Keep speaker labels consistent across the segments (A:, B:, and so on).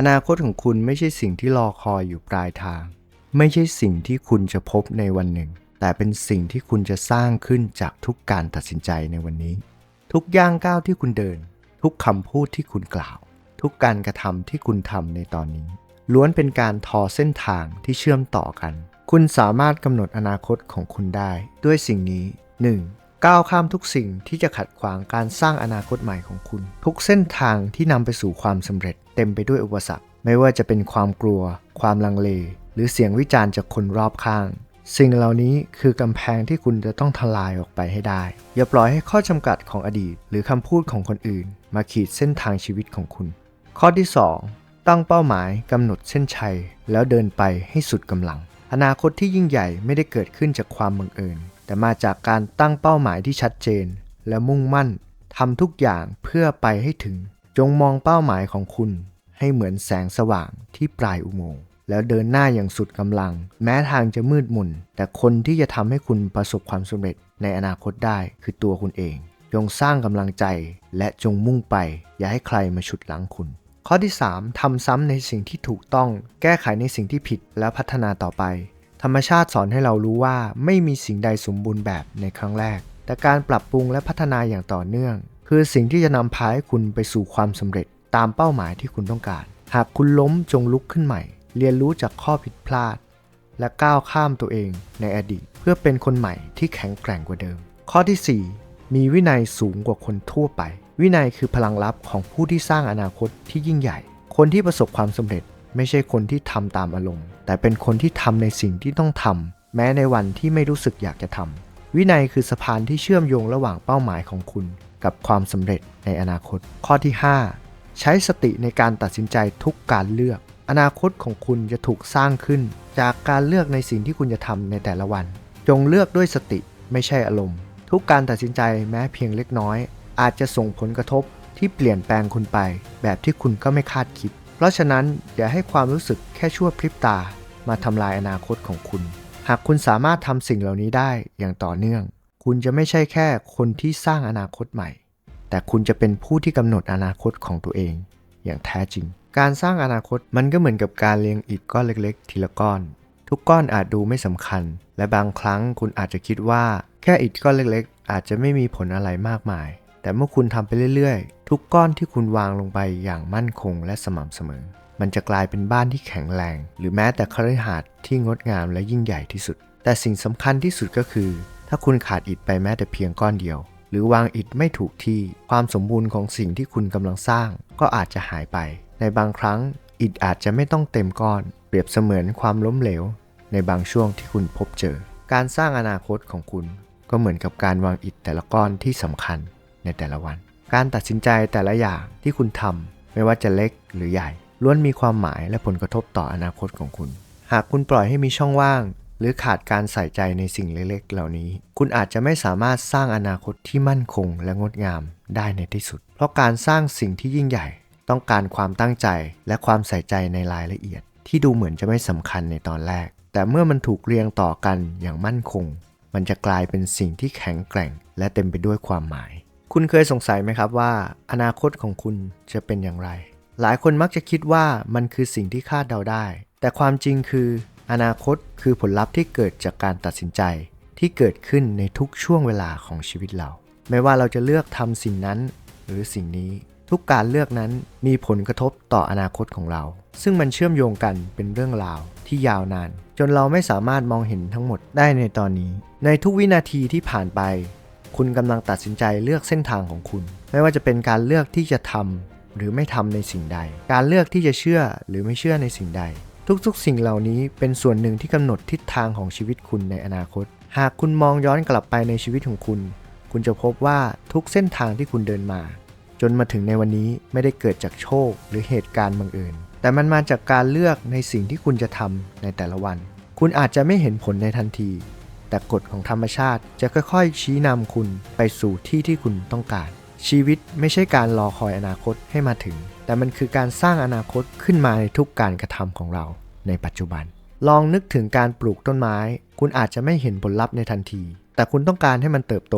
A: อนาคตของคุณไม่ใช่สิ่งที่รอคอยอยู่ปลายทาง ไม่ใช่สิ่งที่คุณจะพบในวันหนึ่ง แต่เป็นสิ่งที่คุณจะสร้างขึ้นจากทุกการตัดสินใจในวันนี้ ทุกย่างก้าวที่คุณเดิน ทุกคำพูดที่คุณกล่าว ทุกการกระทำที่คุณทำในตอนนี้ ล้วนเป็นการทอเส้นทางที่เชื่อมต่อกัน คุณสามารถกำหนดอนาคตของคุณได้ ด้วยสิ่งนี้ 1. ก้าวข้ามทุกสิ่งที่จะขัดขวางการสร้างอนาคตใหม่ของคุณ ทุกเส้นทางที่นำไปสู่ความสำเร็จ เต็มไปด้วยอุปสรรค ไม่ว่าจะเป็นความกลัว ความลังเล หรือเสียงวิจารณ์จากคนรอบข้าง สิ่งเหล่านี้คือกำแพงที่คุณจะต้องทลายออกไปให้ได้ อย่าปล่อยให้ข้อจำกัดของอดีต หรือคำพูดของคนอื่น มาขีดเส้นทางชีวิตของคุณ ข้อที่ 2 ตั้งเป้าหมายกำหนดเส้นชัย แล้วเดินไปให้สุดกำลัง อนาคตที่ยิ่งใหญ่ไม่ได้เกิดขึ้นจากความบังเอิญ แต่มาจากการตั้งเป้าหมายที่ชัดเจน และมุ่งมั่นทำทุกอย่างเพื่อไปให้ถึง จงมองเป้าหมายของคุณให้เหมือนแสงสว่างที่ปลายอุโมงค์แล้วเดินหน้าอย่างสุดกำลัง แม้ทางจะมืดมนแต่คนที่จะทำให้คุณประสบความสำเร็จในอนาคตได้คือตัวคุณเอง จงสร้างกำลังใจและจงมุ่งไป อย่าให้ใครมาฉุดหลังคุณ ข้อที่ 3ทำซ้ำในสิ่งที่ถูกต้อง แก้ไขในสิ่งที่ผิดแล้วพัฒนาต่อไป ธรรมชาติสอนให้เรารู้ว่าไม่มีสิ่งใดสมบูรณ์แบบในครั้งแรก แต่การปรับปรุงและพัฒนาอย่างต่อเนื่อง คือสิ่งที่จะนำพาให้คุณไปสู่ความสำเร็จตามเป้าหมายที่คุณต้องการ หากคุณล้มจงลุกขึ้นใหม่ เรียนรู้จากข้อผิดพลาด และก้าวข้ามตัวเองในอดีต เพื่อเป็นคนใหม่ที่แข็งแกร่งกว่าเดิม ข้อที่ 4 มีวินัยสูงกว่าคนทั่วไป วินัยคือพลังลับของผู้ที่สร้างอนาคตที่ยิ่งใหญ่ คนที่ประสบความสำเร็จไม่ใช่คนที่ทำตามอารมณ์ แต่เป็นคนที่ทำในสิ่งที่ต้องทำแม้ในวันที่ไม่รู้สึกอยากจะทำวินัยคือสะพานที่เชื่อมโยงระหว่างเป้าหมายของคุณ กับความสำเร็จในอนาคต ข้อที่ 5 ใช้สติในการตัดสินใจทุกการเลือก อนาคตของคุณจะถูกสร้างขึ้น จากการเลือกในสิ่งที่คุณจะทำในแต่ละวัน จงเลือกด้วยสติไม่ใช่อารมณ์ ทุกการตัดสินใจแม้เพียงเล็กน้อย อาจจะส่งผลกระทบที่เปลี่ยนแปลงคุณไป แบบที่คุณก็ไม่คาดคิด เพราะฉะนั้นอย่าให้ความรู้สึกแค่ชั่วพริบตา มาทำลายอนาคตของคุณ หากคุณสามารถทำสิ่งเหล่านี้ได้อย่างต่อเนื่อง คุณจะไม่ใช่แค่คนที่สร้างอนาคตใหม่ แต่คุณจะเป็นผู้ที่กำหนดอนาคตของตัวเอง อย่างแท้จริง การสร้างอนาคตมันก็เหมือนกับการเรียงอิฐก้อนเล็กๆ ทีละก้อน ทุกก้อนอาจดูไม่สำคัญ และบางครั้งคุณอาจจะคิดว่า แค่อิฐก้อนเล็กๆ อาจจะไม่มีผลอะไรมากมาย แต่เมื่อคุณทำไปเรื่อยๆ ทุกก้อนที่คุณวางลงไปอย่างมั่นคงและสม่ำเสมอ มันจะกลายเป็นบ้านที่แข็งแรง หรือแม้แต่คฤหาสน์ที่งดงามและยิ่งใหญ่ที่สุด แต่สิ่งสำคัญที่สุดก็คือ ถ้าคุณขาดอิฐไปแม้แต่เพียงก้อนเดียว หรือวางอิฐไม่ถูกที่ความสมบูรณ์ของสิ่งที่คุณกำลังสร้าง ก็อาจจะหายไป ในบางครั้ง อิฐอาจจะไม่ต้องเต็มก้อน เปรียบเสมือนความล้มเหลว ในบางช่วงที่คุณพบเจอ การสร้างอนาคตของคุณ ก็เหมือนกับการวางอิฐแต่ละก้อนที่สำคัญในแต่ละวัน การตัดสินใจแต่ละอย่างที่คุณทำไม่ว่าจะเล็กหรือใหญ่ล้วนมีความหมายและผลกระทบต่ออนาคตของคุณ หากคุณปล่อยให้มีช่องว่าง หรือขาดการใส่ใจในสิ่งเล็กๆ เหล่านี้ คุณอาจจะไม่สามารถสร้างอนาคตที่มั่นคงและงดงามได้ในที่สุด เพราะการสร้างสิ่งที่ยิ่งใหญ่ ต้องการความตั้งใจและความใส่ใจในรายละเอียด ที่ดูเหมือนจะไม่สำคัญในตอนแรก แต่เมื่อมันถูกเรียงต่อกันอย่างมั่นคง มันจะกลายเป็นสิ่งที่แข็งแกร่ง และเต็มไปด้วยความหมาย คุณเคยสงสัยไหมครับว่า อนาคตของคุณจะเป็นอย่างไร หลายคนมักจะคิดว่ามันคือสิ่งที่คาดเดาได้ แต่ความจริงคือ อนาคตคือผลลัพธ์ที่เกิดจากการตัดสินใจที่เกิดขึ้นในทุกช่วงเวลาของชีวิตเรา ไม่ว่าเราจะเลือกทำสิ่งนั้นหรือสิ่งนี้ ทุกการเลือกนั้นมีผลกระทบต่ออนาคตของเรา ซึ่งมันเชื่อมโยงกันเป็นเรื่องราวที่ยาวนาน จนเราไม่สามารถมองเห็นทั้งหมดได้ในตอนนี้ ในทุกวินาทีที่ผ่านไป คุณกำลังตัดสินใจเลือกเส้นทางของคุณ ไม่ว่าจะเป็นการเลือกที่จะทำหรือไม่ทำในสิ่งใด การเลือกที่จะเชื่อหรือไม่เชื่อในสิ่งใด ทุกๆ สิ่งเหล่านี้เป็นส่วนหนึ่งที่กำหนดทิศทางของชีวิตคุณในอนาคต หากคุณมองย้อนกลับไปในชีวิตของคุณ คุณจะพบว่าทุกเส้นทางที่คุณเดินมา จนมาถึงในวันนี้ไม่ได้เกิดจากโชคหรือเหตุการณ์บังเอิญแต่มันมาจากการเลือกในสิ่งที่คุณจะทำในแต่ละวัน คุณอาจจะไม่เห็นผลในทันที แต่กฎของธรรมชาติจะค่อยๆ ชี้นำคุณไปสู่ที่ที่คุณต้องการ ชีวิตไม่ใช่การรอคอยอนาคตให้มาถึง แต่มันคือการสร้างอนาคตขึ้นมาในทุกการกระทำของเราในปัจจุบัน ลองนึกถึงการปลูกต้นไม้ คุณอาจจะไม่เห็นผลลัพธ์ในทันที แต่คุณต้องการให้มันเติบโต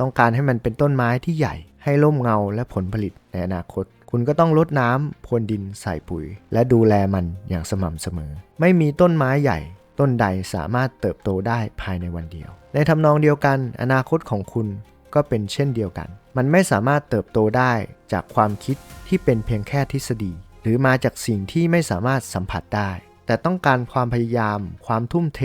A: ต้องการให้มันเป็นต้นไม้ที่ใหญ่ ให้ร่มเงาและผลผลิตในอนาคต คุณก็ต้องลดน้ำพรวนดินใส่ปุ๋ย และดูแลมันอย่างสม่ำเสมอ ไม่มีต้นไม้ใหญ่ ต้นใดสามารถเติบโตได้ภายในวันเดียว ในทำนองเดียวกัน อนาคตของคุณ ก็เป็นเช่นเดียวกัน มันไม่สามารถเติบโตได้จากความคิดที่เป็นเพียงแค่ทฤษฎี หรือมาจากสิ่งที่ไม่สามารถสัมผัสได้ แต่ต้องการความพยายาม ความทุ่มเท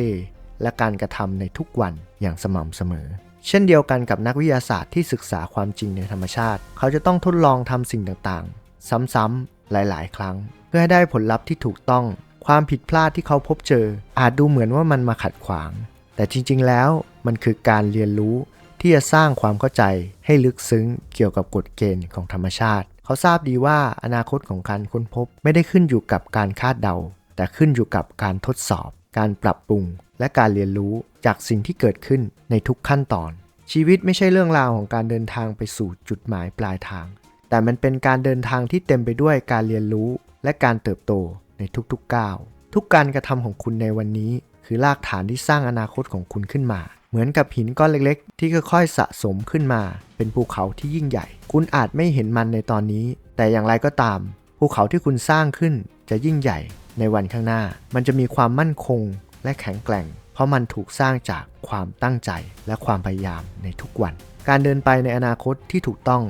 A: และการกระทำในทุกวันอย่างสม่ำเสมอ เช่นเดียวกันกับนักวิทยาศาสตร์ที่ศึกษาความจริงในธรรมชาติ เขาจะต้องทดลองทำสิ่งต่างๆ ซ้ำๆหลาย ๆ ครั้ง เพื่อให้ได้ผลลัพธ์ที่ถูกต้อง ความผิดพลาดที่เขาพบเจอ อาจดูเหมือนว่ามันมาขัดขวาง แต่จริง ๆ แล้วมันคือการเรียนรู้ ที่จะสร้างความเข้าใจให้ลึกซึ้งเกี่ยวกับกฎเกณฑ์ของธรรมชาติ เขาทราบดีว่าอนาคตของการค้นพบไม่ได้ขึ้นอยู่กับการคาดเดา แต่ขึ้นอยู่กับการทดสอบ การปรับปรุง และการเรียนรู้จากสิ่งที่เกิดขึ้นในทุกขั้นตอน ชีวิตไม่ใช่เรื่องราวของการเดินทางไปสู่จุดหมายปลายทาง แต่มันเป็นการเดินทางที่เต็มไปด้วยการเรียนรู้ และการเติบโตในทุกๆก้าวทุกการกระทำของคุณในวันนี้ คือรากฐานที่สร้างอนาคตของคุณขึ้นมา เหมือนกับหินก้อนเล็กๆ ที่ค่อยๆสะสมขึ้นมา เป็นภูเขาที่ยิ่งใหญ่ คุณอาจไม่เห็นมันในตอนนี้ แต่อย่างไรก็ตาม ภูเขาที่คุณสร้างขึ้นจะยิ่งใหญ่ในวันข้างหน้า มันจะมีความมั่นคงและแข็งแกร่ง เพราะมันถูกสร้างจากความตั้งใจและความพยายามในทุกวัน การเดินไปในอนาคตที่ถูกต้อง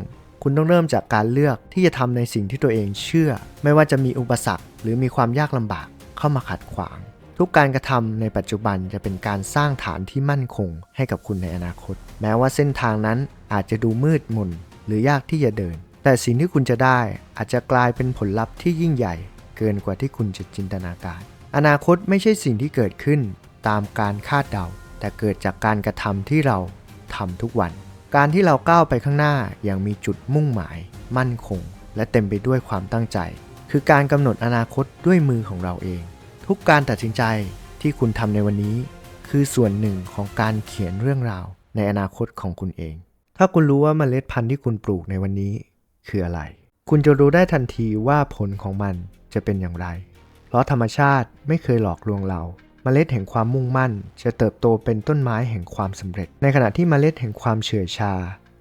A: คุณต้องเริ่มจากการเลือกที่จะทำในสิ่งที่ตัวเองเชื่อ ไม่ว่าจะมีอุปสรรค หรือมีความยากลำบากเข้ามาขัดขวาง ทุกการกระทำในปัจจุบันจะเป็นการสร้างฐานที่มั่นคงให้กับคุณในอนาคต แม้ว่าเส้นทางนั้นอาจจะดูมืดมนหรือยากที่จะเดิน แต่สิ่งที่คุณจะได้อาจจะกลายเป็นผลลัพธ์ที่ยิ่งใหญ่ เกินกว่าที่คุณจะจินตนาการ อนาคตไม่ใช่สิ่งที่เกิดขึ้นตามการคาดเดา แต่เกิดจากการกระทำที่เราทำทุกวัน การที่เราก้าวไปข้างหน้าอย่างมีจุดมุ่งหมาย มั่นคง และเต็มไปด้วยความตั้งใจ คือการกำหนดอนาคตด้วยมือของเราเอง ทุกการตัดสินใจที่คุณทำในวันนี้ คือส่วนหนึ่งของการเขียนเรื่องราวในอนาคตของคุณเอง ถ้าคุณรู้ว่าเมล็ดพันธุ์ที่คุณปลูกในวันนี้คืออะไร คุณจะรู้ได้ทันทีว่าผลของมันจะเป็นอย่างไร เพราะธรรมชาติไม่เคยหลอกลวงเราเมล็ดแห่งความมุ่งมั่น จะเติบโตเป็นต้นไม้แห่งความสำเร็จ ในขณะที่เมล็ดแห่งความเฉื่อยชา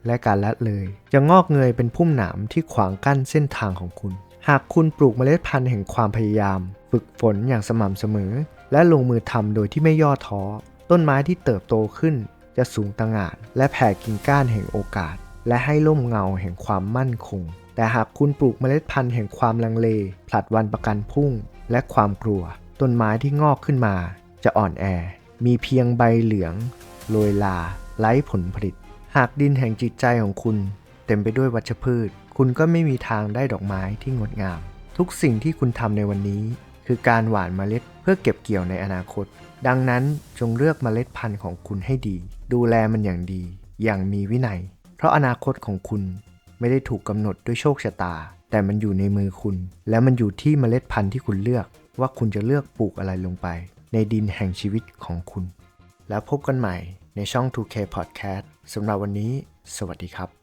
A: และการละเลย จะงอกเงยเป็นพุ่มหนามที่ขวางกั้นเส้นทางของคุณ หากคุณปลูกเมล็ดพันธุ์แห่งความพยายาม ฝึกฝนอย่างสม่ำเสมอ และลงมือทำโดยที่ไม่ย่อท้อ ต้นไม้ที่เติบโตขึ้น จะสูงตะหง่านและแผ่กิ่งก้านแห่งโอกาส และให้ร่มเงาแห่งความมั่นคง แต่หากคุณปลูกเมล็ดพันธุ์แห่งความลังเล ผลัดวันประกันพุ่ง และความกลัว ต้นไม้ที่งอกขึ้นมา จะอ่อนแอ มีเพียงใบเหลืองโรยลา ไร้ผลผลิต หากดินแห่งจิตใจของคุณ เต็มไปด้วยวัชพืช คุณก็ไม่มีทางได้ดอกไม้ที่งดงาม ทุกสิ่งที่คุณทำในวันนี้ คือการหว่านเมล็ดเพื่อเก็บเกี่ยวในอนาคต ดังนั้นจงเลือกเมล็ดพันธุ์ของคุณให้ดี ดูแลมันอย่างดี อย่างมีวินัย เพราะอนาคตของคุณไม่ได้ถูกกำหนดด้วยโชคชะตา แต่มันอยู่ในมือคุณ และมันอยู่ที่เมล็ดพันธุ์ที่คุณเลือก ว่าคุณจะเลือกปลูกอะไรลงไป ในดินแห่งชีวิตของคุณ แล้วพบกันใหม่ในช่อง 2K Podcast สำหรับวันนี้ สวัสดีครับ